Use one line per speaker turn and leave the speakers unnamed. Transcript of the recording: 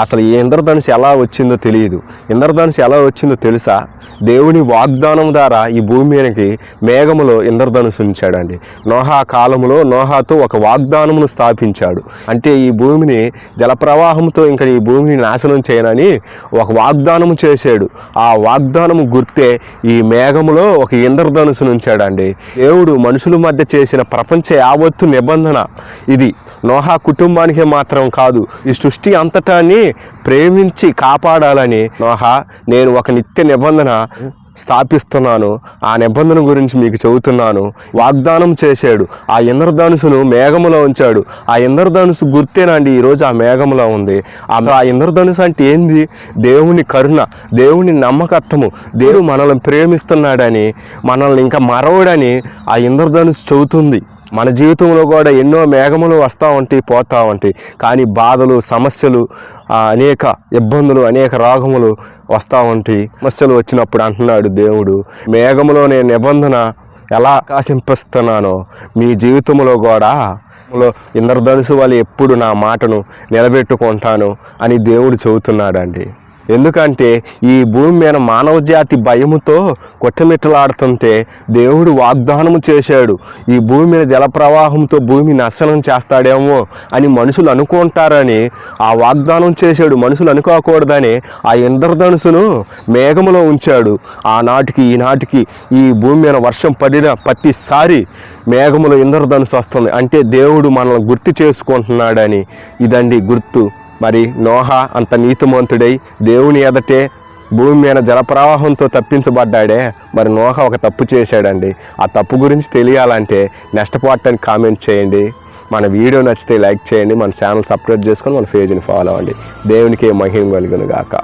అసలు ఈ ఇంద్రధనుసు ఎలా వచ్చిందో తెలియదు. ఇంద్రధనుసు ఎలా వచ్చిందో తెలుసా? దేవుని వాగ్దానం ద్వారా ఈ భూమి మీదకి మేఘములో ఇంద్రధనుసు ఉంచాడండి. నోహా కాలములో నోహాతో ఒక వాగ్దానమును స్థాపించాడు. అంటే ఈ భూమిని జలప్రవాహంతో ఇంకా ఈ భూమిని నాశనం చేయనని ఒక వాగ్దానము చేశాడు. ఆ వాగ్దానము గుర్తే ఈ మేఘములో ఒక ఇంద్రధనుసును ఉంచాడండి. దేవుడు మనుషుల మధ్య చేసిన ప్రపంచ యావత్తు నిబంధన ఇది. నోహా కుటుంబానికి మాత్రం కాదు ఈ సృష్టి అంత జీవితాన్ని ప్రేమించి కాపాడాలని నోహా నేను ఒక నిత్య నిబంధన స్థాపిస్తున్నాను. ఆ నిబంధన గురించి మీకు చెబుతున్నాను. వాగ్దానం చేశాడు. ఆ ఇంద్రధనుసును మేఘములో ఉంచాడు. ఆ ఇంద్రధనుసు గుర్తేనండి ఈరోజు ఆ మేఘములో ఉంది. ఆ ఇంద్రధనుసు అంటే ఏంది? దేవుని కరుణ దేవుని నమ్మకత్వము. దేవుడు మనల్ని ప్రేమిస్తున్నాడని మనల్ని ఇంకా మరవడని ఆ ఇంద్రధనుసు చెబుతుంది. మన జీవితంలో కూడా ఎన్నో మేఘములు వస్తూ ఉంటాయి పోతూ ఉంటాయి కానీ బాధలు సమస్యలు అనేక ఇబ్బందులు అనేక రోగములు వస్తూ ఉంటాయి సమస్యలు వచ్చినప్పుడు అంటున్నాడు దేవుడు మేఘములో నేను నిబంధన ఎలా ఆకాశింపిస్తున్నానో మీ జీవితంలో కూడా ఇంద్రధనుసు వాళ్ళు ఎప్పుడు నా మాటను నిలబెట్టుకుంటాను అని దేవుడు చెబుతున్నాడండి. ఎందుకంటే ఈ భూమి మీద మానవ జాతి భయముతో కొట్టమిట్టలాడుతుంటే దేవుడు వాగ్దానము చేశాడు. ఈ భూమి మీద జలప్రవాహంతో భూమి నాశనం చేస్తాడేమో అని మనుషులు అనుకుంటారని ఆ వాగ్దానం చేశాడు మనుషులు అనుకోకూడదని ఆ ఇంద్రధనుసును మేఘములో ఉంచాడు. ఆనాటికి ఈనాటికి ఈ భూమి మీద వర్షం పడిన ప్రతిసారి మేఘములో ఇంద్రధనుసు వస్తుంది. అంటే దేవుడు మనల్ని గుర్తు చేసుకుంటున్నాడని. ఇదండి గుర్తు. మరి నోహ అంత నీతిమంతుడై దేవుని ఎదటే భూమి మీద జలప్రవాహంతో తప్పించబడ్డాడే. మరి నోహ ఒక తప్పు చేశాడండి. ఆ తప్పు గురించి తెలియాలంటే నెక్స్ట్ పార్ట్ అని కామెంట్ చేయండి. మన వీడియో నచ్చితే లైక్ చేయండి. మన ఛానల్ సబ్స్క్రైబ్ చేసుకొని మన పేజ్ని ఫాలో అవ్వండి. దేవునికి మహిమ కలుగును గాక.